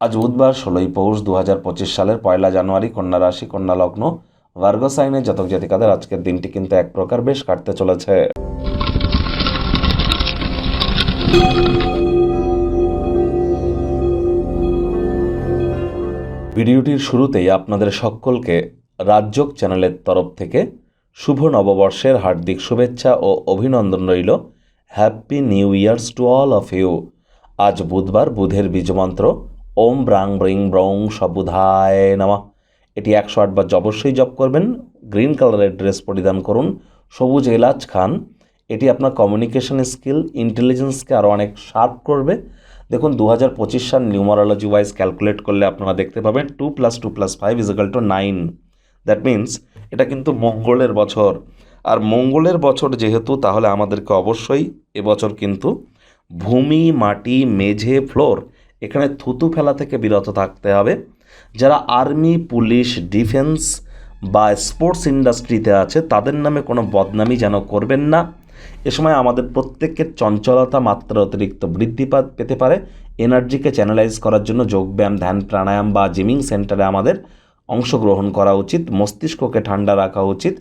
আজ বুধবার, ষোলোই পৌষ দু হাজার পঁচিশ সালের পয়লা জানুয়ারি কন্যা রাশি, কন্যা লগ্ন। ভার্গ সাইনের জাতক জাতিকাদের আজকের দিনটি কিন্তু এক প্রকার বেশ কাটতে চলেছে। ভিডিওটির শুরুতেই আপনাদের সকলকে রাজ্যক চ্যানেলের তরফ থেকে শুভ নববর্ষের হার্দিক শুভেচ্ছা ও অভিনন্দন রইল। Happy new years to all of you. আজ বুধবার বুধের বীজমন্ত্র ওম ব্রাং ব্রিং ব্রং সবুধায় নামা। এটি একশো আটবার অবশ্যই জপ করবেন। গ্রিন কালারের ড্রেস পরিধান করুন। সবুজ এলাচ খান। এটি আপনার কমিউনিকেশন স্কিল ইন্টেলিজেন্সকে আরও অনেক শার্প করবে। দেখুন দু হাজার পঁচিশ সাল নিউমারোলজি ওয়াইজ ক্যালকুলেট করলে আপনারা দেখতে পাবেন two plus two plus five equal to nine that means এটা কিন্তু মঙ্গলের বছর। আর মঙ্গলের বছর যেহেতু, তাহলে আমাদেরকে অবশ্যই এবছর কিন্তু ভূমি, মাটি, মেঝে ফ্লোর এখানে থুতু ফেলা থেকে বিরত থাকতে হবে। যারা আর্মি, পুলিশ, ডিফেন্স বা স্পোর্টস ইন্ডাস্ট্রিতে আছে, তাদের নামে কোনো বদনামি যেন করবেন না। এ সময় আমাদের প্রত্যেকের চঞ্চলতা মাত্রা অতিরিক্ত বৃদ্ধি পেতে পারে। এনার্জিকে চ্যানেলাইজ করার জন্য যোগব্যায়াম, ধ্যান, প্রাণায়াম বা জিমিং সেন্টারে আমাদের অংশগ্রহণ করা উচিত। মস্তিষ্ককে ঠান্ডা রাখা উচিত।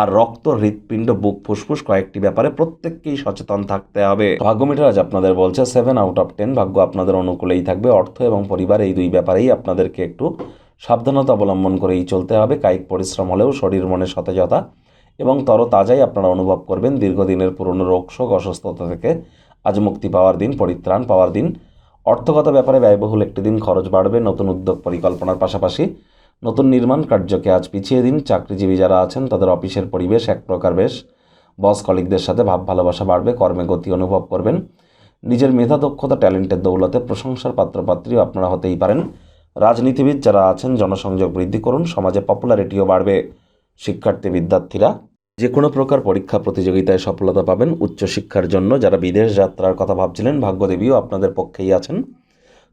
আর রক্ত, হৃৎপিণ্ড, বুক, ফুসফুস কয়েকটি ব্যাপারে প্রত্যেককেই সচেতন থাকতে হবে। ভাগ্য মিটার আজ আপনাদের বলছে সেভেন আউট অফ টেন ভাগ্য আপনাদের অনুকূলেই থাকবে। অর্থ এবং পরিবার এই দুই ব্যাপারেই আপনাদেরকে একটু সাবধানতা অবলম্বন করেই চলতে হবে। কায়িক পরিশ্রম হলেও শরীর মনে সতেজতা এবং তরতাজাই আপনারা অনুভব করবেন। দীর্ঘদিনের পুরনো রোগ, শোক, অসুস্থতা থেকে আজ মুক্তি পাওয়ার দিন, পরিত্রাণ পাওয়ার দিন। অর্থগত ব্যাপারে ব্যয়বহুল একটি দিন, খরচ বাড়বে, নতুন উদ্যোগ পরিকল্পনার পাশাপাশি নতুন নির্মাণ কার্যকে আজ পিছিয়ে দিন চাকরিজীবী যারা আছেন, তাদের অফিসের পরিবেশ এক প্রকার বেশ। বস কলিকদের সাথে ভাব ভালোবাসা বাড়বে, কর্মে গতি অনুভব করবেন। নিজের মেধা, দক্ষতা, ট্যালেন্টের দৌলতে প্রশংসার পাত্রপাত্রীও আপনারা হতেই পারেন। রাজনীতিবিদ যারা আছেন, জনসংযোগ বৃদ্ধি করুন, সমাজে পপুলারিটিও বাড়বে। শিক্ষার্থী, বিদ্যার্থীরা যে কোনো প্রকার পরীক্ষা প্রতিযোগিতায় সফলতা পাবেন। উচ্চশিক্ষার জন্য যারা বিদেশ যাত্রার কথা ভাবছিলেন, ভাগ্যদেবীও আপনাদের পক্ষেই আছেন।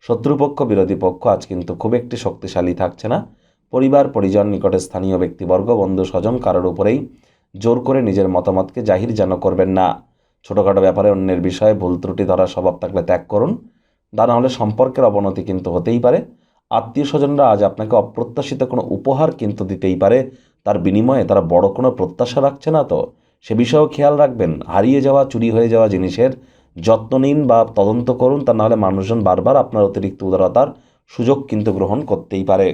শত্রুপক্ষ, বিরোধী পক্ষ আজ কিন্তু খুব একটি শক্তিশালী থাকছে না। পরিবার, পরিজন, নিকটে স্থানীয় ব্যক্তিবর্গ, বন্ধু, স্বজন কারোর উপরেই জোর করে নিজের মতামতকে জাহির যেন করবেন না। ছোটোখাটো ব্যাপারে অন্যের বিষয়ে ভুল ত্রুটি ধরার স্বভাব থাকলে ত্যাগ করুন। তা না হলে সম্পর্কের অবনতি কিন্তু হতেই পারে। আত্মীয় স্বজনরা আজ আপনাকে অপ্রত্যাশিত কোনো উপহার কিন্তু দিতেই পারে। তার বিনিময়ে তারা বড় কোনো প্রত্যাশা রাখছে না তো? সে বিষয়েও খেয়াল রাখবেন। হারিয়ে যাওয়া, চুরি হয়ে যাওয়া জিনিসের যত্ন নিন বা তদন্ত করুন, তা নাহলে মানুষজন বারবার আপনার অতিরিক্ত উদারতার সুযোগ কিন্তু গ্রহণ করতেই পারে।